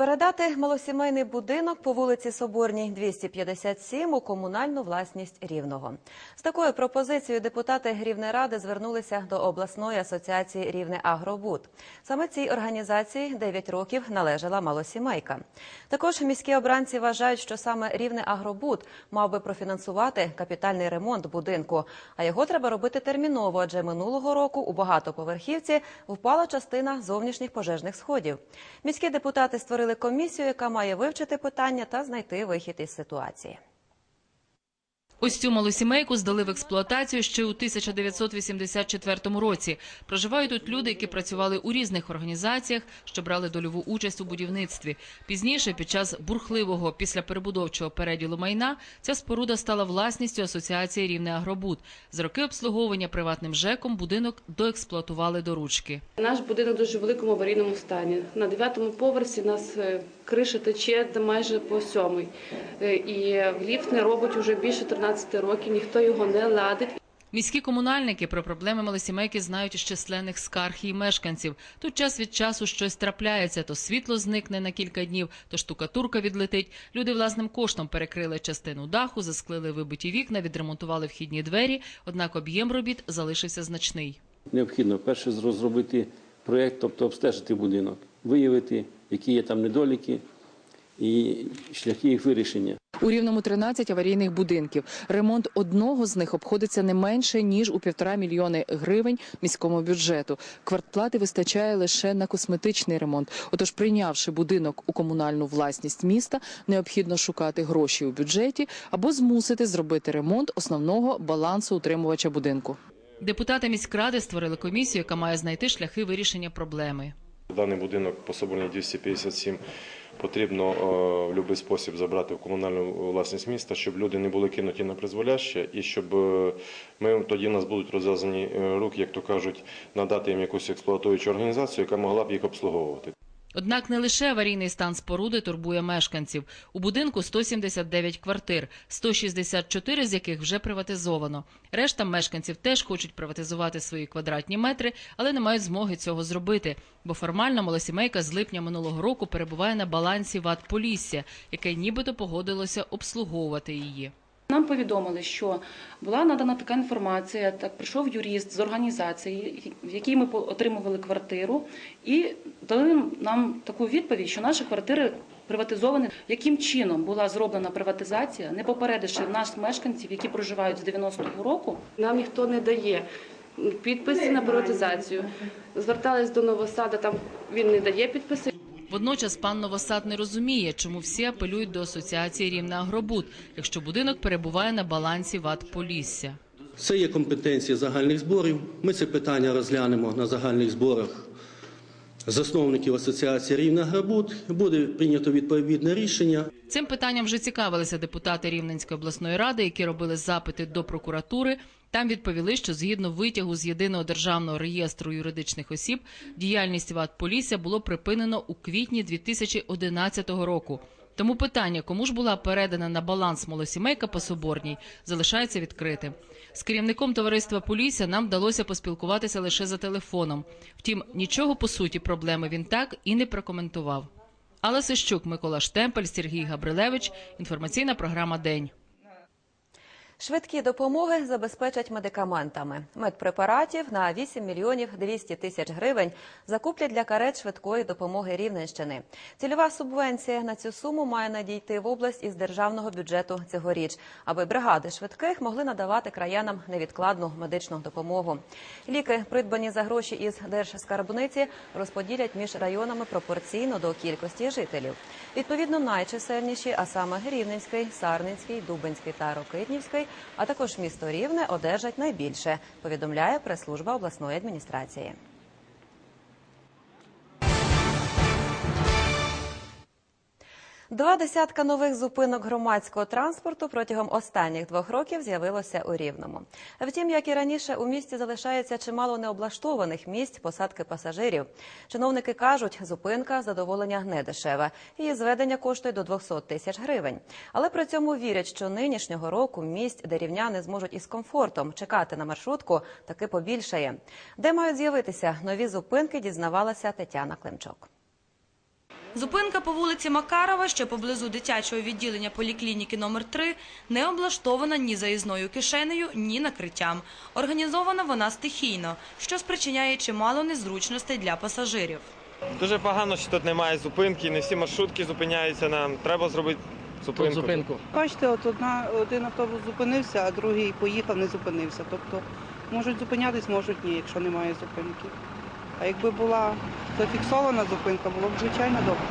Передати малосімейний будинок по вулиці Соборній 257 у комунальну власність Рівного. З такою пропозицією депутати Рівнеради звернулися до обласної асоціації Рівне Агробуд. Саме цій організації 9 років належала малосімейка. Також міські обранці вважають, що саме Рівне Агробуд мав би профінансувати капітальний ремонт будинку, а його треба робити терміново, адже минулого року у багатоповерхівці впала частина зовнішніх пожежних сходів. Міські депутати створили комісію, яка має вивчити питання та знайти вихід із ситуації. Ось цю малосімейку здали в експлуатацію ще у 1984 році. Проживають тут люди, які працювали у різних організаціях, що брали дольову участь у будівництві. Пізніше, під час бурхливого після перебудовчого переділу майна, ця споруда стала власністю асоціації Рівне Агробуд. За роки обслуговування приватним ЖЕКом будинок доексплуатували до ручки. Наш будинок дуже великому аварійному стані. На дев'ятому поверсі нас е, криша тече майже по сьомий. Е, І ліфт не робить уже більше 13 років, ніхто його не ладить. Міські комунальники про проблеми малосімейки знають із численних скарг її мешканців. Тут час від часу щось трапляється, то світло зникне на кілька днів, то штукатурка відлетить. Люди власним коштом перекрили частину даху, засклили вибиті вікна, відремонтували вхідні двері, однак об'єм робіт залишився значний. Необхідно перше розробити проєкт, тобто обстежити будинок, виявити, які є там недоліки і шляхи їх вирішення. У Рівному 13 аварійних будинків. Ремонт одного з них обходиться не менше ніж у півтора мільйони гривень міському бюджету. Квартплати вистачає лише на косметичний ремонт. Отож, прийнявши будинок у комунальну власність міста, необхідно шукати гроші у бюджеті або змусити зробити ремонт основного балансу утримувача будинку. Депутати міськради створили комісію, яка має знайти шляхи вирішення проблеми. Даний будинок по Соборній 257 потрібно е, в будь-який спосіб забрати в комунальну власність міста, щоб люди не були кинуті на призволяще, і щоб е, ми тоді в нас будуть розв'язані е, руки, як то кажуть, надати їм якусь експлуатуючу організацію, яка могла б їх обслуговувати. Однак не лише аварійний стан споруди турбує мешканців. У будинку 179 квартир, 164 з яких вже приватизовано. Решта мешканців теж хочуть приватизувати свої квадратні метри, але не мають змоги цього зробити, бо формально малосімейка з липня минулого року перебуває на балансі ВАД Полісся, яке нібито погодилося обслуговувати її. Нам повідомили, що була надана така інформація. Так прийшов юрист з організації, в якій ми отримували квартиру, і дали нам таку відповідь, що наші квартири приватизовані. Яким чином була зроблена приватизація, не попередивши нас, мешканців, які проживають з 90-го року, нам ніхто не дає. Підписи на приватизацію. Звертались до Новосада, там він не дає підписи. Водночас пан Новосад не розуміє, чому всі апелюють до асоціації Рівне Агробуд, якщо будинок перебуває на балансі ВАД Полісся. Це є компетенція загальних зборів. Ми це питання розглянемо на загальних зборах засновників асоціації Рівна Грабут. Буде прийнято відповідне рішення. Цим питанням вже цікавилися депутати Рівненської обласної ради, які робили запити до прокуратури. Там відповіли, що згідно витягу з єдиного державного реєстру юридичних осіб діяльність ВАД Полісся було припинено у квітні 2011 року. Тому питання, кому ж була передана на баланс малосімейка по Соборній, залишається відкритим. З керівником товариства Полісся нам вдалося поспілкуватися лише за телефоном. Втім, нічого по суті проблеми він так і не прокоментував. Алла Сищук, Микола Штемпель, Сергій Габрилевич. Інформаційна програма День. Швидкі допомоги забезпечать медикаментами. Медпрепаратів на 8 мільйонів 200 тисяч гривень закуплять для карет швидкої допомоги Рівненщини. Цільова субвенція на цю суму має надійти в область із державного бюджету цьогоріч, аби бригади швидких могли надавати краянам невідкладну медичну допомогу. Ліки, придбані за гроші із держскарбниці, розподілять між районами пропорційно до кількості жителів. Відповідно, найчисельніші, а саме Рівненський, Сарненський, Дубенський та Рокитнівський, а також місто Рівне одержать найбільше, повідомляє прес-служба обласної адміністрації. Два десятка нових зупинок громадського транспорту протягом останніх двох років з'явилося у Рівному. Втім, як і раніше, у місті залишається чимало необлаштованих місць посадки пасажирів. Чиновники кажуть, зупинка задоволення не. Її зведення коштує до 200 тисяч гривень. Але при цьому вірять, що нинішнього року місць, де рівняни зможуть із комфортом чекати на маршрутку, таки побільшає. Де мають з'явитися нові зупинки, дізнавалася Тетяна Климчук. Зупинка по вулиці Макарова, що поблизу дитячого відділення поліклініки номер 3 не облаштована ні заїзною кишенею, ні накриттям. Організована вона стихійно, що спричиняє чимало незручностей для пасажирів. Дуже погано, що тут немає зупинки, не всі маршрутки зупиняються. Нам треба зробити зупинку. Бачите, от одна, один автобус зупинився, а другий поїхав, не зупинився. Тобто можуть зупинятись, можуть ні, якщо немає зупинки. А якби була зафіксована зупинка, було б звичайно добре.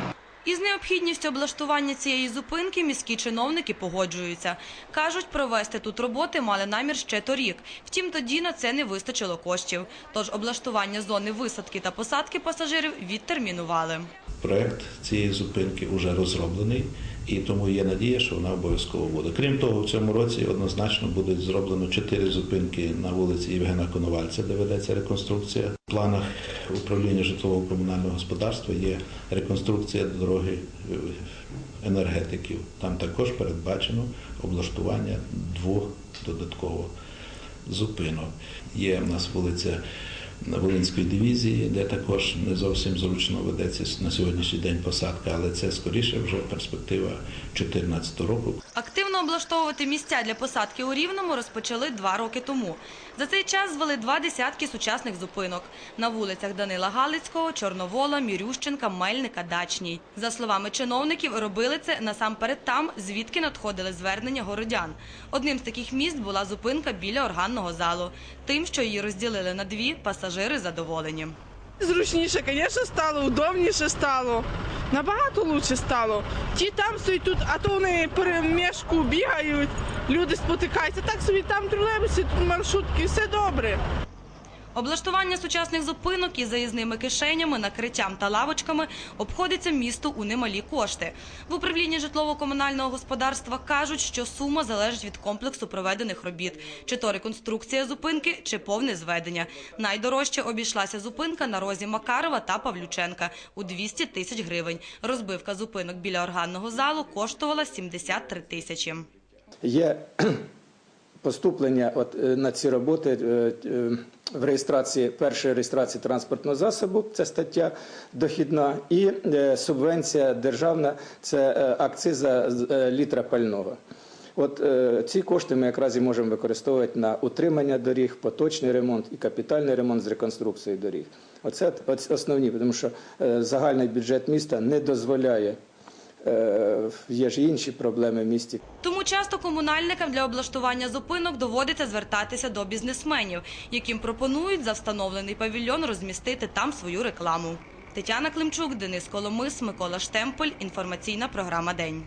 Із необхідністю облаштування цієї зупинки міські чиновники погоджуються. Кажуть, провести тут роботи мали намір ще торік. Втім, тоді на це не вистачило коштів. Тож облаштування зони висадки та посадки пасажирів відтермінували. Проект цієї зупинки вже розроблений, і тому є надія, що вона обов'язково буде. Крім того, в цьому році однозначно буде зроблено чотири зупинки на вулиці Євгена Коновальця, де ведеться реконструкція. В планах управління житлового комунального господарства є реконструкція дороги е, енергетиків. Там також передбачено облаштування двох додатково зупинок. Є в нас вулиця Волинської дивізії, де також не зовсім зручно ведеться на сьогоднішній день посадка, але це скоріше вже перспектива 2014 року. Активно облаштовувати місця для посадки у Рівному розпочали два роки тому. За цей час звели два десятки сучасних зупинок на вулицях Данила Галицького, Чорновола, Мірющенка, Мельника, Дачній. За словами чиновників, робили це насамперед там, звідки надходили звернення городян. Одним з таких міст була зупинка біля органного залу. Тим, що її розділили на дві, пасажири задоволені. Зручніше, звісно, стало, удобніше стало. Набагато краще стало. Ті там стоять тут, а то вони перемішку бігають, люди спотикаються. Так собі там тролейбуси, тут маршрутки, все добре. Облаштування сучасних зупинок із заїзними кишенями, накриттям та лавочками обходиться місту у немалі кошти. В управлінні житлово-комунального господарства кажуть, що сума залежить від комплексу проведених робіт, чи то реконструкція зупинки, чи повне зведення. Найдорожче обійшлася зупинка на розі Макарова та Павлюченка у 200 тисяч гривень. Розбивка зупинок біля органного залу коштувала 73 тисячі. Є поступлення от, е, на ці роботи е, е, в реєстрації першої реєстрації транспортного засобу, це стаття дохідна, і субвенція державна це акциза літра пального. От ці кошти ми якраз і можемо використовувати на утримання доріг, поточний ремонт і капітальний ремонт з реконструкцією доріг. Оце основні, тому що загальний бюджет міста не дозволяє. Е, є ж інші проблеми в місті. Тому часто комунальникам для облаштування зупинок доводиться звертатися до бізнесменів, яким пропонують за встановлений павільйон розмістити там свою рекламу. Тетяна Климчук, Денис Коломис, Микола Штемпель. Інформаційна програма День.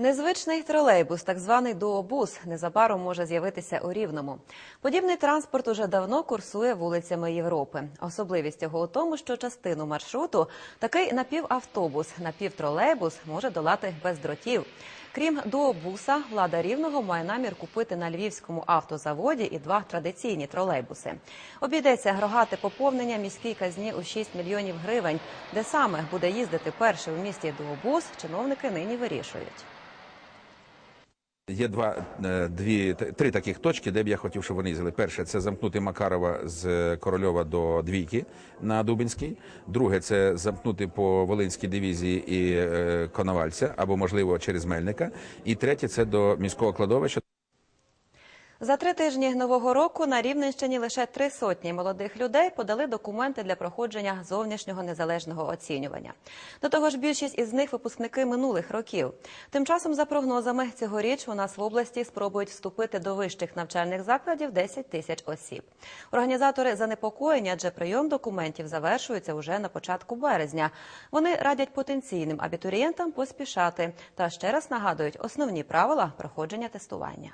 Незвичний тролейбус, так званий дуобус, незабаром може з'явитися у Рівному. Подібний транспорт уже давно курсує вулицями Європи. Особливість його у тому, що частину маршруту такий напівавтобус, напівтролейбус може долати без дротів. Крім дуобуса, влада рівного має намір купити на львівському автозаводі і два традиційні тролейбуси. Обійдеться грогате поповнення міській казні у 6 мільйонів гривень. Де саме буде їздити перший у місті дуобус, чиновники нині вирішують. Є два, е, дві, три таких точки, де б я хотів, щоб вони їздили. Перше це замкнути Макарова з Корольова до Двійки на Дубинській. Друге це замкнути по Волинській дивізії і е, Коновальця, або можливо через Мельника. І третє це до міського кладовища. За три тижні нового року на Рівненщині лише три сотні молодих людей подали документи для проходження зовнішнього незалежного оцінювання. До того ж, більшість із них випускники минулих років. Тим часом, за прогнозами, цьогоріч у нас в області спробують вступити до вищих навчальних закладів 10 тисяч осіб. Організатори занепокоєні, адже прийом документів завершується уже на початку березня. Вони радять потенційним абітурієнтам поспішати та ще раз нагадують основні правила проходження тестування.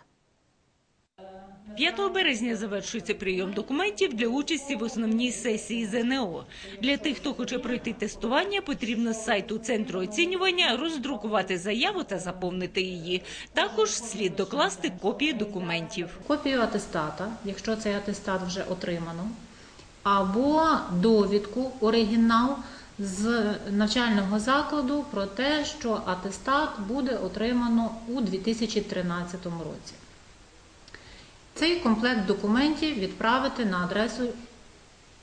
5 березня завершується прийом документів для участі в основній сесії ЗНО. Для тих, хто хоче пройти тестування, потрібно з сайту центру оцінювання роздрукувати заяву та заповнити її. Також слід докласти копії документів. копію атестата, якщо цей атестат вже отримано, або довідку, оригінал з навчального закладу про те, що атестат буде отримано у 2013 році. Цей комплект документів відправити на адресу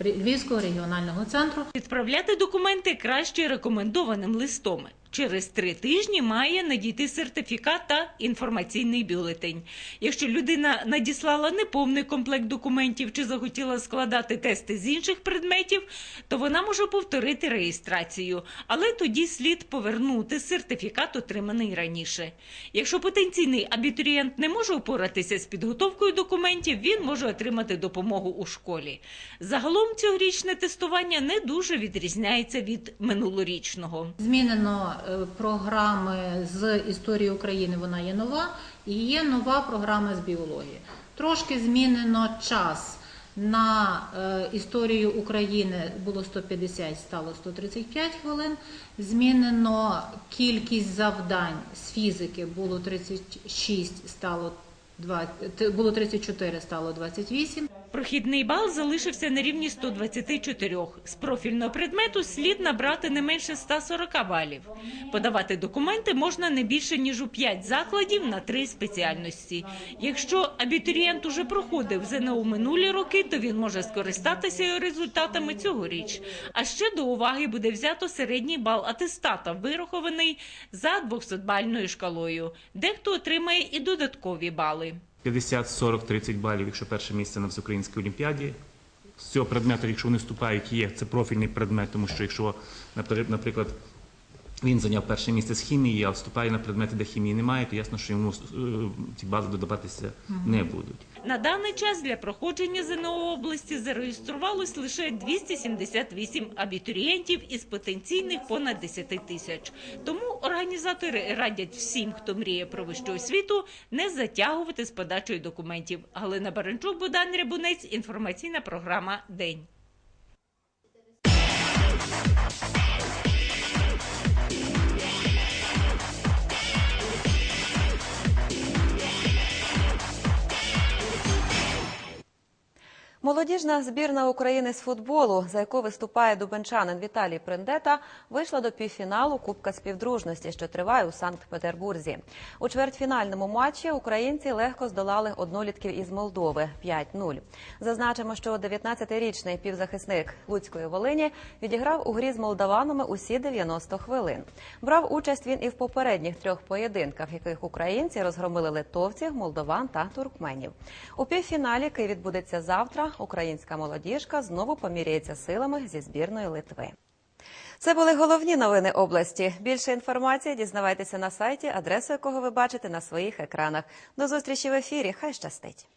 Львівського регіонального центру Відправляти документи краще рекомендованим листом. Через три тижні має надійти сертифікат та інформаційний бюлетень. Якщо людина надіслала неповний комплект документів чи захотіла складати тести з інших предметів, то вона може повторити реєстрацію, але тоді слід повернути сертифікат, отриманий раніше. Якщо потенційний абітурієнт не може впоратися з підготовкою документів, він може отримати допомогу у школі. Загалом цьогорічне тестування не дуже відрізняється від минулорічного. Змінено програми з історії України, вона є нова, і є нова програма з біології. Трошки змінено час. На е, історію України було 150, стало 135 хвилин. Змінено кількість завдань з фізики було 36, стало 20, було 34, стало 28. Прохідний бал залишився на рівні 124. З профільного предмету слід набрати не менше 140 балів. Подавати документи можна не більше ніж у 5 закладів на 3 спеціальності. Якщо абітурієнт уже проходив ЗНО минулі роки, то він може скористатися результатами цьогоріч. А ще до уваги буде взято середній бал атестата, вирахований за 200-бальною шкалою. Дехто отримає і додаткові бали. 50, 40, 30 балів, якщо перше місце на всеукраїнській олімпіаді. З цього предмету, якщо вони вступають, є це профільний предмет, тому що якщо, напри- наприклад, він зайняв перше місце з хімії, а вступає на предмети, де хімії немає, то ясно, що йому е, ці бали додаватися не будуть. На даний час для проходження ЗНО області зареєструвалось лише 278 абітурієнтів із потенційних понад 10 тисяч. Тому організатори радять всім, хто мріє про вищу освіту, не затягувати з подачою документів. Галина Баранчук, Богдан Рябунець, інформаційна програма День. Молодіжна збірна України з футболу, за яку виступає дубенчанин Віталій Приндета, вийшла до півфіналу Кубка співдружності, що триває у Санкт-Петербурзі. У чвертьфінальному матчі українці легко здолали однолітків із Молдови 5-0. Зазначимо, що 19-річний півзахисник Луцької Волині відіграв у грі з молдаванами усі 90 хвилин. Брав участь він і в попередніх трьох поєдинках, в яких українці розгромили литовців, молдован та туркменів. У півфіналі, який відбудеться завтра, українська молодіжка знову поміряється силами зі збірною Литви. Це були головні новини області. Більше інформації дізнавайтеся на сайті, адресу якого ви бачите на своїх екранах. До зустрічі в ефірі. Хай щастить.